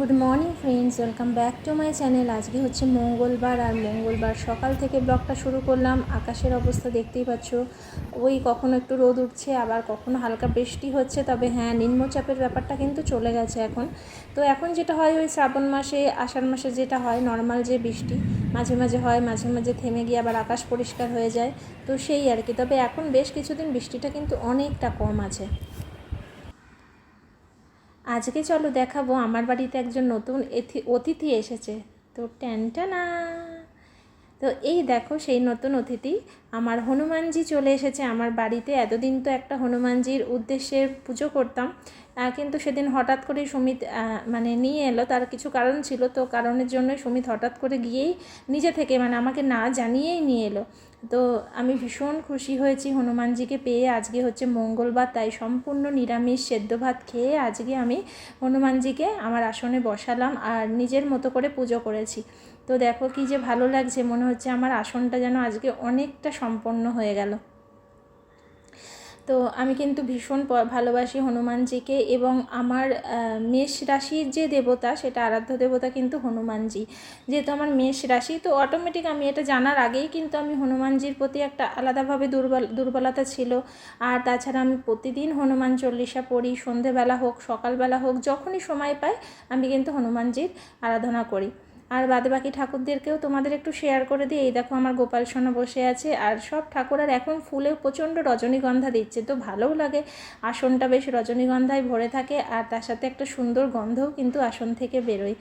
Good morning friends welcome back to my channel আজকে হচ্ছে মঙ্গলবার আর মঙ্গলবার সকাল থেকে ব্লগটা শুরু করলাম। আকাশের অবস্থা দেখতেই পাচ্ছ। ওই কখনো একটু রোদ উঠছে, আবার কখনো হালকা বৃষ্টি হচ্ছে। তবে হ্যাঁ নিম্নচাপের ব্যাপারটা কিন্তু চলে গেছে এখন। তো এখন যেটা হয়, ওই শ্রাবণ মাসে, আষাঢ় মাসে যেটা হয় নর্মাল যে বৃষ্টি, মাঝে মাঝে হয়, মাঝে মাঝে থেমে গিয়ে আবার আকাশ পরিষ্কার হয়ে যায়। তো সেই আর কি। তবে এখন বেশ কিছুদিন বৃষ্টিটা কিন্তু অনেকটা কম আছে। আজকে চলো দেখাবো, আমার বাড়িতে একজন নতুন অতিথি এসেছে। তো ট্যানটানা। তো এই দেখো সেই নতুন অতিথি, আমার হনুমানজি চলে এসেছে। আমার বাড়িতে এতদিন তো একটা হনুমানজির উদ্দেশ্যে পুজো করতাম কিন্তু সেদিন হঠাৎ করে সুমিত মানে নিয়ে এলো। তার কিছু কারণ ছিল, তো কারণের জন্য সুমিত হঠাৎ করে গিয়েই নিজে থেকে মানে আমাকে না জানিয়েই নিয়ে এলো। তো আমি ভীষণ খুশি হয়েছি হনুমানজিকে পেয়ে। আজকে হচ্ছে মঙ্গলবার, তাই সম্পূর্ণ নিরামিষ সেদ্ধ ভাত খেয়ে আজকে আমি হনুমানজিকে আমার আসনে বসালাম আর নিজের মতো করে পুজো করেছি। তো দেখো কি যে ভালো লাগছে, মনে হচ্ছে আমার আসনটা যেন আজকে অনেকটা সম্পন্ন হয়ে গেল। তো আমি কিন্তু ভীষণ ভালোবাসি হনুমানজিকে এবং আমার মেষ রাশির যে দেবতা সেটা আরাধ্য দেবতা কিন্তু হনুমানজি। যেহেতু আমার মেষ রাশি, তো অটোমেটিক আমি এটা জানার আগেই কিন্তু আমি হনুমানজির প্রতি একটা আলাদাভাবে দুর্বল, দুর্বলতা ছিল। আর তাছাড়া আমি প্রতিদিন হনুমান চল্লিশা পড়ি, সন্ধেবেলা হোক, সকালবেলা হোক, যখনই সময় পাই আমি কিন্তু হনুমানজির আরাধনা করি। আর বাদে বাকি ঠাকুরদেরকেও তোমাদের একটু শেয়ার করে দিই। এই দেখো আমার গোপাল সোনা বসে আছে আর সব ঠাকুর আর এখন ফুলে প্রচণ্ড রজনীগন্ধা দিচ্ছে। তো ভালোও লাগে। আসনটা বেশ রজনীগন্ধায় ভরে থাকে আর তার সাথে একটা সুন্দর গন্ধও কিন্তু আসন থেকে বেরোয়।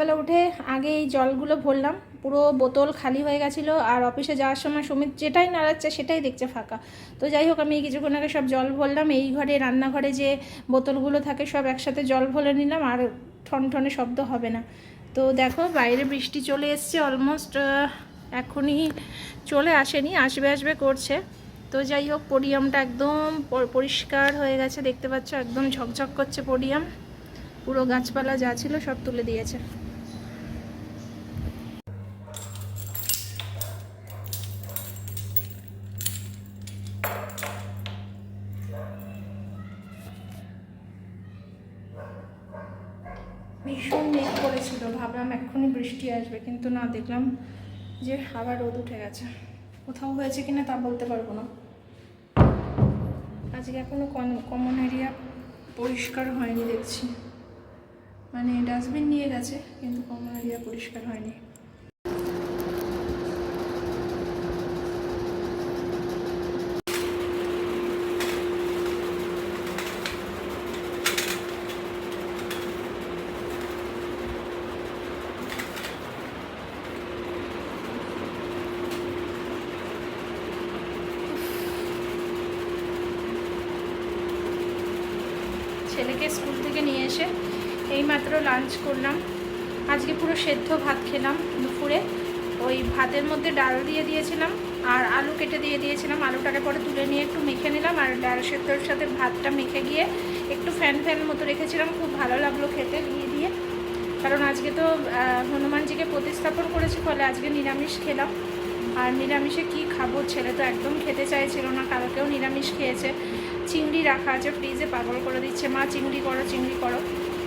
সকালবেলা উঠে আগে এই জলগুলো ভরলাম। পুরো বোতল খালি হয়ে গেছিল আর অফিসে যাওয়ার সময় সুমিত যেটাই নাড়াচ্ছে সেটাই দেখছে ফাঁকা। তো যাই হোক, আমি কিছুক্ষণ আগে সব জল ভরলাম। এই ঘরে, রান্নাঘরে যে বোতলগুলো থাকে সব একসাথে জল ভরে নিলাম আর ঠন ঠনে শব্দ হবে না। তো দেখো, বাইরে বৃষ্টি চলে এসছে অলমোস্ট এখনই চলে আসেনি, আসবে আসবে করছে। তো যাই হোক, পোডিয়ামটা একদম পরিষ্কার হয়ে গেছে, দেখতে পাচ্ছ, একদম ঝকঝক করছে পোডিয়াম। পুরো গাছপালা যা ছিল সব তুলে দিয়েছে ভীষণ মেঘ করেছিল ভাবলাম এক্ষুনি বৃষ্টি আসবে, কিন্তু না, দেখলাম যে আবার রোদ উঠে গেছে। কোথাও হয়েছে কিনা তা বলতে পারব না। আজকে এখনও কমন এরিয়া পরিষ্কার হয়নি দেখছি। মানে ডাস্টবিন নিয়ে গেছে, কিন্তু কমন এরিয়া পরিষ্কার হয়নি। ছেলেকে স্কুল থেকে নিয়ে এসে এইমাত্র লাঞ্চ করলাম। আজকে পুরো সেদ্ধ ভাত খেলাম দুপুরে। ওই ভাতের মধ্যে ডাল দিয়ে দিয়েছিলাম আর আলু কেটে দিয়ে দিয়েছিলাম। আলুটাকে পরে তুলে নিয়ে একটু মেখে নিলাম আর ডাল সেদ্ধর সাথে ভাতটা মেখে গিয়ে একটু ফ্যান ফ্যান মতো রেখেছিলাম। খুব ভালো লাগল খেতে দিয়ে দিয়ে। কারণ আজকে তো হনুমানজিকে প্রতিস্থাপন করেছি ফলে আজকে নিরামিষ খেলাম। আর নিরামিষে কি খাব ছেলে তো একদম খেতে চাইছিল না কালকেও নিরামিষ খেয়েছে। চিংড়ি রাখা আছে ফ্রিজে পাগল করে দিচ্ছে। মা, চিংড়ি করো চিংড়ি করো।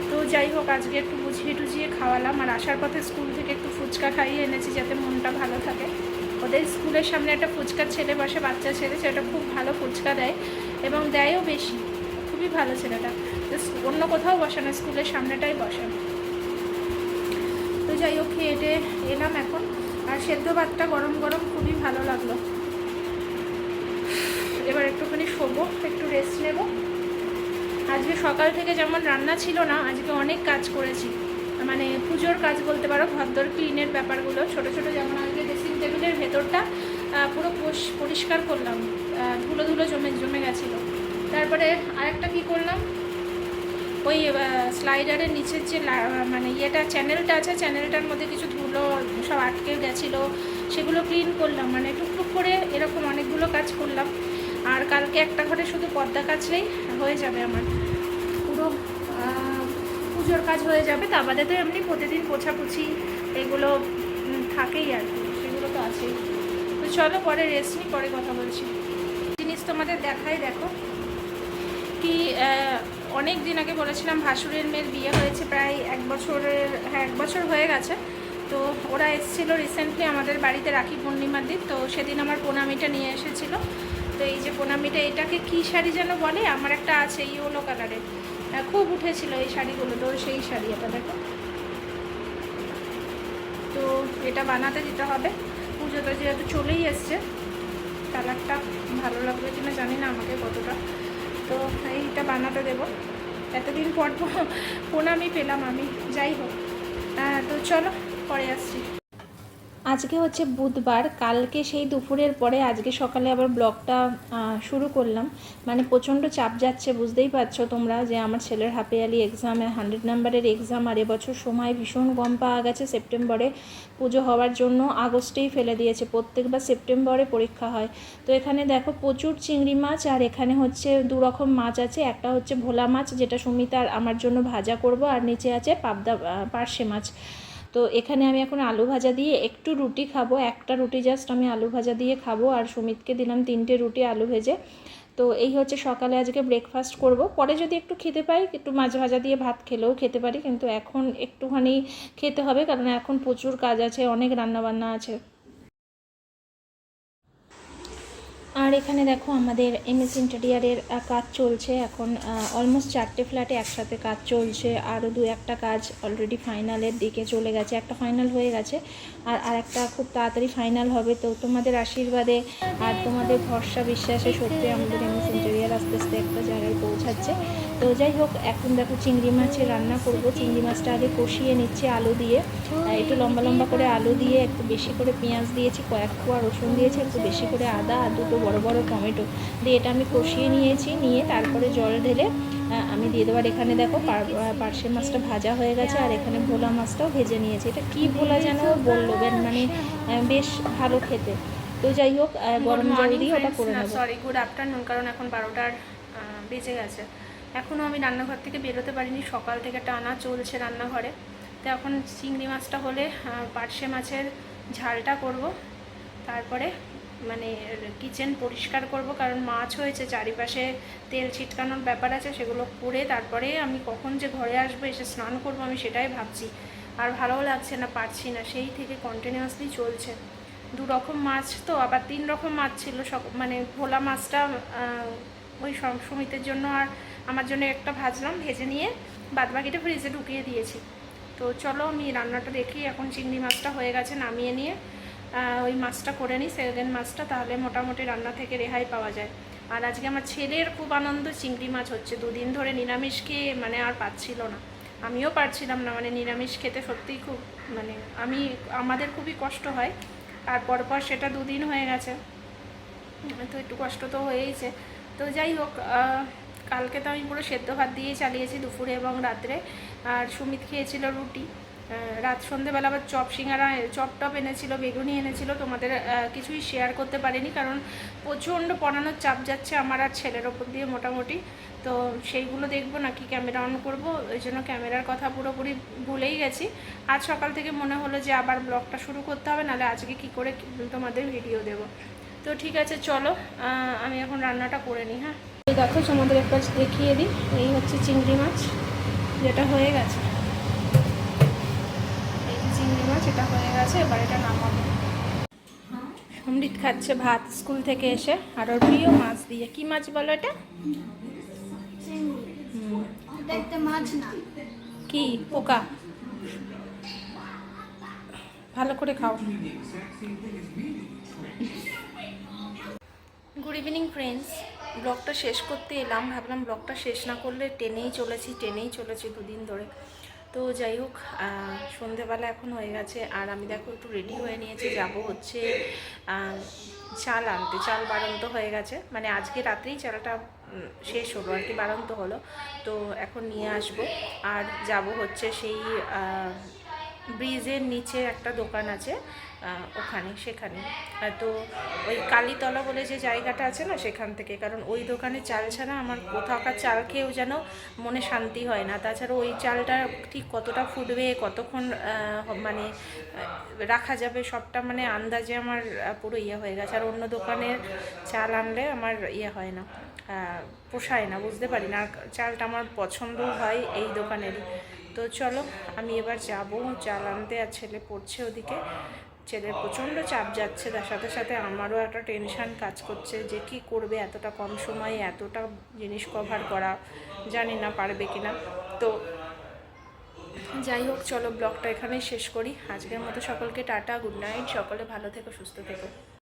তো যাই হোক, আজকে একটু বুঝিয়ে টুঝিয়ে খাওয়ালাম। আর আসার পথে স্কুল থেকে একটু ফুচকা খাইয়ে এনেছি যাতে মনটা ভালো থাকে। ওদের স্কুলের সামনে একটা ফুচকার ছেলে বসে, বাচ্চা ছেলে, সেটা খুব ভালো ফুচকা দেয় এবং দেয়ও বেশি। খুবই ভালো ছেলেটা। অন্য কোথাও বসে না, স্কুলের সামনেটাই বসে। তো যাই হোক খেয়ে এলাম এখন। আর সেদ্ধ ভাতটা গরম গরম খুবই ভালো লাগল। এবার একটুখানি শোবো, একটু রেস্ট নেব। আজকে সকাল থেকে যেমন রান্না ছিল না, আজকে অনেক কাজ করেছি। মানে পুজোর কাজ বলতে পারো, ঘরদোর ক্লিনের ব্যাপারগুলো, ছোট ছোট যেমন আজকে ড্রেসিং টেবিলের ভেতরটা পুরো পরিষ্কার করলাম। ধুলো ধুলো জমে জমে গেছিল। তারপরে আরেকটা কি করলাম? ওই স্লাইডারের নিচের যে মানে ইয়েটা চ্যানেলটা আছে চ্যানেলটার মধ্যে কিছু ধুলো সব আটকে গেছিল, সেগুলো ক্লিন করলাম। মানে টুকটুক করে এরকম অনেকগুলো কাজ করলাম। আর কালকে একটা ঘরে শুধু পর্দা কাচলেই হয়ে যাবে আমার। পুরো পুজোর কাজ হয়ে যাবে। তা বাদে তো এমনি প্রতিদিন পোছাপুছি এগুলো থাকেই আর কি, সেগুলো তো আছেই। তো চলো পরে রেস্ট নিই, পরে কথা বলছি। জিনিস তোমাদের দেখাই, দেখো। কি অনেক দিন আগে বলেছিলাম ভাসুরের মেয়ের বিয়ে হয়েছে, প্রায় এক বছরের হ্যাঁ এক বছর হয়ে গেছে। তো ওরা এসেছিল রিসেন্টলি আমাদের বাড়িতে রাখি পূর্ণিমার দিন, তো সেদিন আমার প্রণামীটা নিয়ে এসেছিল। তো এই যে প্রণামীটা এটাকে কী শাড়ি যেন বলে? আমার একটা আছে ইয়েলো কালারের। খুব উঠেছিল এই শাড়িগুলো, তো সেই শাড়ি এটা দেখো। তো এটা বানাতে দিতে হবে। পুজোটা যেহেতু চলেই এসছে, কালারটা ভালো লাগবে কিনা জানি না আমাকে কতটা। তো এইটা বানাতে দেবো। এতদিন পর প্রণামই পেলাম আমি, যাই হোক। তো চলো, পরে আসছি। আজকে হচ্ছে বুধবার, কালকে সেই দুপুরের পরে আজকে সকালে আবার ব্লগটা শুরু করলাম। মানে প্রচণ্ড চাপ যাচ্ছে, বুঝতেই পারছ তোমরা যে আমার ছেলের হাফ ইয়ারলি এক্সামে হান্ড্রেড নাম্বারের এক্সাম আর এবছর সময় ভীষণ কম পাওয়া গেছে সেপ্টেম্বরে। পুজো হওয়ার জন্য আগস্টেই ফেলে দিয়েছে, প্রত্যেকবার সেপ্টেম্বরে পরীক্ষা হয়। তো এখানে দেখো প্রচুর চিংড়ি মাছ, আর এখানে হচ্ছে দু রকম মাছ আছে। একটা হচ্ছে ভোলা মাছ, যেটা সুমিতার, আমার জন্য ভাজা করব, আর নিচে আছে পাবদা পার্শে মাছ। তো এখানে আমি এখন আলু ভাজা দিয়ে একটু রুটি খাব, একটা রুটি জাস্ট আমি আলু ভাজা দিয়ে খাব আর সুমিতকে দিলাম তিনটে রুটি আলু ভেজে। তো এই হচ্ছে সকালে আজকে ব্রেকফাস্ট করব। পরে যদি একটু খেতে পাই, একটু মাছ ভাজা দিয়ে ভাত খেলেও খেতে পারি, কিন্তু এখন একটুখানি খেতে হবে, কারণ এখন প্রচুর কাজ আছে, অনেক রান্নাবান্না আছে। আর এখানে দেখো আমাদের এমএস ইন্টেরিয়ারের কাজ চলছে। এখন অলমোস্ট চারটে ফ্ল্যাটে একসাথে কাজ চলছে। আরও দু একটা কাজ অলরেডি ফাইনালের দিকে চলে গেছে। একটা ফাইনাল হয়ে গেছে আর আর একটা খুব তাড়াতাড়ি ফাইনাল হবে। তো তোমাদের আশীর্বাদে আর তোমাদের ভরসা, বিশ্বাসে সত্যি আমাদের এমএস ইন্টেরিয়ার আস্তে আস্তে একটা জায়গায় পৌঁছাচ্ছে। তো যাই হোক, এখন দেখো চিংড়ি মাছের রান্না করব। চিংড়ি মাছটা আগে কষিয়ে নিচ্ছে আলু দিয়ে। একটু লম্বা লম্বা করে আলু দিয়ে, একটু বেশি করে পেঁয়াজ দিয়েছি, কয়েক কোয়া রসুন দিয়েছি, একটু বেশি করে আদা আর দুটো বড় বড় টমেটো। দিয়ে এটা আমি কষিয়ে নিয়েছি নিয়ে তারপরে জল ঢেলে আমি দিয়ে দেওয়ার এখানে দেখো পার- পার্শে মাছটা ভাজা হয়ে গেছে আর এখানে ভোলা মাছটাও ভেজে নিয়েছি। এটা কি ভোলা যেন বলল বেন মানে বেশ ভালো খেতে। তো যাই হোক গরম জল দিয়ে ওটা করে নেব। সরি গুড আফটারনুন কারণ এখন বারোটার বেজে গেছে। এখনও আমি রান্নাঘর থেকে বেরোতে পারিনি সকাল থেকে টানা চলছে রান্নাঘরে। তো এখন চিংড়ি মাছটা হলে পার্শে মাছের ঝালটা করব। তারপরে মানে কিচেন পরিষ্কার করব, কারণ মাছ হয়েছে, চারিপাশে তেল ছিটকানোর ব্যাপার আছে, সেগুলো করে তারপরে আমি কখন যে ঘরে আসব, এসে স্নান করব, আমি সেটাই ভাবছি। আর ভালোও লাগছে না, পারছি না, সেই থেকে কন্টিনিউয়াসলি চলছে। দু রকম মাছ তো, আবার তিন রকম মাছ ছিল, সব মানে ভোলা মাছটা ওই সুমিতের জন্য আর আমার জন্য একটা ভাজলাম, ভেজে নিয়ে বাদবাকিটা ফ্রিজে ঢুকিয়ে দিয়েছি। তো চলো, আমি রান্নাটা দেখি, এখন চিংড়ি মাছটা হয়ে গেছে, নামিয়ে নিয়ে ওই মাছটা করে নিই সেকেন্ড মাছটা তাহলে মোটামুটি রান্না থেকে রেহাই পাওয়া যায়। আর আজকে আমার ছেলের খুব আনন্দ, চিংড়ি মাছ হচ্ছে। দুদিন ধরে নিরামিষ খেয়ে মানে আর পাচ্ছিল না। আমিও পারছিলাম না মানে নিরামিষ খেতে সত্যিই খুব মানে আমি, আমাদের খুবই কষ্ট হয়। আর পরপর সেটা দুদিন হয়ে গেছে। তো একটু কষ্ট তো হয়েইছে। তো যাই হোক কালকে তো আমি পুরো সেদ্ধ ভাত দিয়েই চালিয়েছি দুপুরে এবং রাত্রে। আর সুমিত খেয়েছিল রুটি। রাত সন্ধেবেলা আবার চপ সিঙ্গারা, চপ টপ এনেছিল, বেগুনি এনেছিল, তোমাদের কিছুই শেয়ার করতে পারিনি কারণ প্রচণ্ড পড়ানোর চাপ যাচ্ছে আমার আর ছেলের ওপর দিয়ে মোটামুটি। তো সেইগুলো দেখব নাকি ক্যামেরা অন করব, ওই জন্য ক্যামেরার কথা পুরোপুরি ভুলেই গেছি। আজ সকাল থেকে মনে হলো যে আবার ব্লগটা শুরু করতে হবে, নাহলে আজকে কি করে তোমাদের ভিডিও দেবো। তো ঠিক আছে, চলো আমি এখন রান্নাটা করে নিই হ্যাঁ? দেখো, তোমাদের একটা দেখিয়ে দিই, এই হচ্ছে চিংড়ি মাছ, যেটা হয়ে গেছে। চিংড়ি মাছ এটা হয়ে গেছে এবার এটা নামাবো। অমৃত খাচ্ছে ভাত স্কুল থেকে এসে আর ওর প্রিয় মাছ দিয়ে। কি মাছ বলো এটা? কি? পোকা? ভালো করে খাও। গুড ইভিনিং ফ্রেন্ডস ব্লগটা শেষ করতে এলাম। ভাবলাম ব্লগটা শেষ না করলে টেনেই চলেছি টেনেই চলেছি দুদিন ধরে। তো যাই হোক সন্ধেবেলা এখন হয়ে গেছে, আর আমি দেখো একটু রেডি হয়ে নিয়েছি, যাব হচ্ছে চাল আনতে। চাল বাড়ন্ত হয়ে গেছে মানে আজকে রাত্রেই চালটা শেষ হলো, আর কি বাড়ন্ত হলো। তো এখন নিয়ে আসব, আর যাব হচ্ছে সেই ব্রিজের নিচে একটা দোকান আছে ওখানে, সেখানে। তো ওই কালীতলা বলে যে জায়গাটা আছে না সেখান থেকে, কারণ ওই দোকানে চাল ছাড়া আমার কোথাওকার চাল খেয়েও যেন মনে শান্তি হয় না। তাছাড়া ওই চালটা ঠিক কতটা ফুটবে, কতক্ষণ মানে রাখা যাবে, সবটা মানে আন্দাজে আমার পুরো ইয়ে হয়ে গেছে। আর অন্য দোকানের চাল আনলে আমার ইয়ে হয় না পোষায় না, বুঝতে পারি না। চালটা আমার পছন্দ হয় এই দোকানেরই। তো চলো, আমি এবার যাব। চাল আর ছেলে পড়ছে ওদিকে। ছেলের প্রচণ্ড চাপ যাচ্ছে, তার সাথে সাথে আমারও একটা টেনশান কাজ করছে যে কি করবে এতটা কম সময়ে, এতটা জিনিস কভার করা, জানি না পারবে কি না তো যাই হোক, চলো ব্লগটা এখানেই শেষ করি। আজকের মতো সকলকে টাটা গুড নাইট সকলে ভালো থেকো, সুস্থ থেকো।